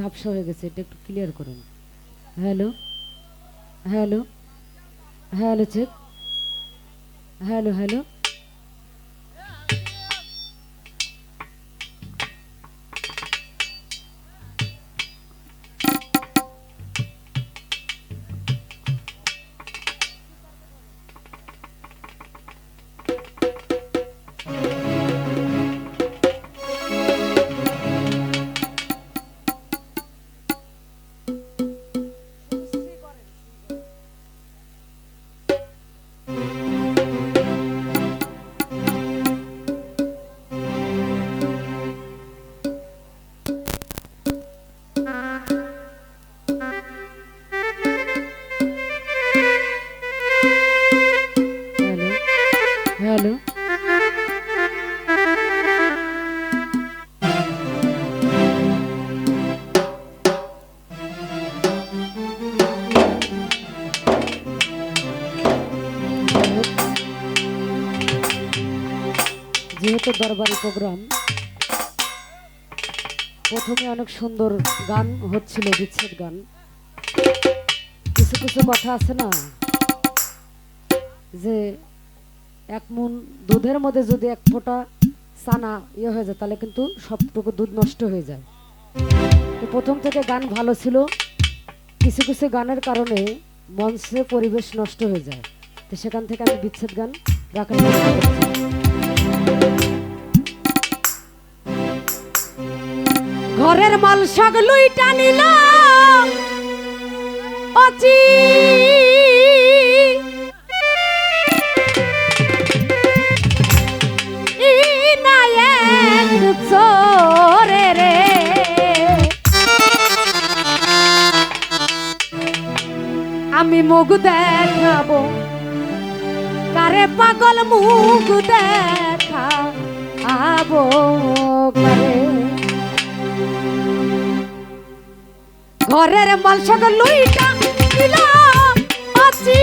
ঝাপসা হয়ে গেছে এটা একটু ক্লিয়ার করুন। Hello hello hello check hello hello hello যেহেতু দরবারি প্রোগ্রাম, প্রথমে অনেক সুন্দর গান হচ্ছিল, বিচ্ছেদ গান। কিছু কিছু কথা আছে না? যে এক মন দুধের মধ্যে যদি এক ফোঁটা সানা ইয়ে হয়ে যায়, তাহলে কিন্তু সবটুকু দুধ নষ্ট হয়ে যায়। তো প্রথম থেকে গান ভালো ছিল। কিছু কিছু গানের কারণে মঞ্চে পরিবেশ নষ্ট হয়ে যায়। তো সেখান থেকে আমি বিচ্ছেদ গান রাখার ঘরের মাল সগলুই টানিলাম অচি মুখ দেখাবো। কারে পাগল মুখ দেখা আবো কারে? ঘরের মাল সকল লুইটা দিলাম আছি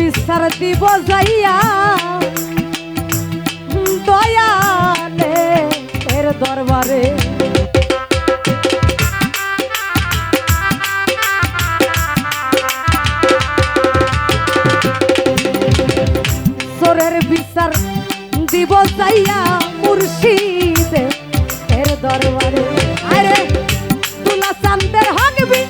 বিচার দিব যাইয়া, দয়ালে এর দরবারে। সোরের বিচার দিব যাইয়া মুর্শিদে এর দরবারে। আরে তুলা চান্দের হগবি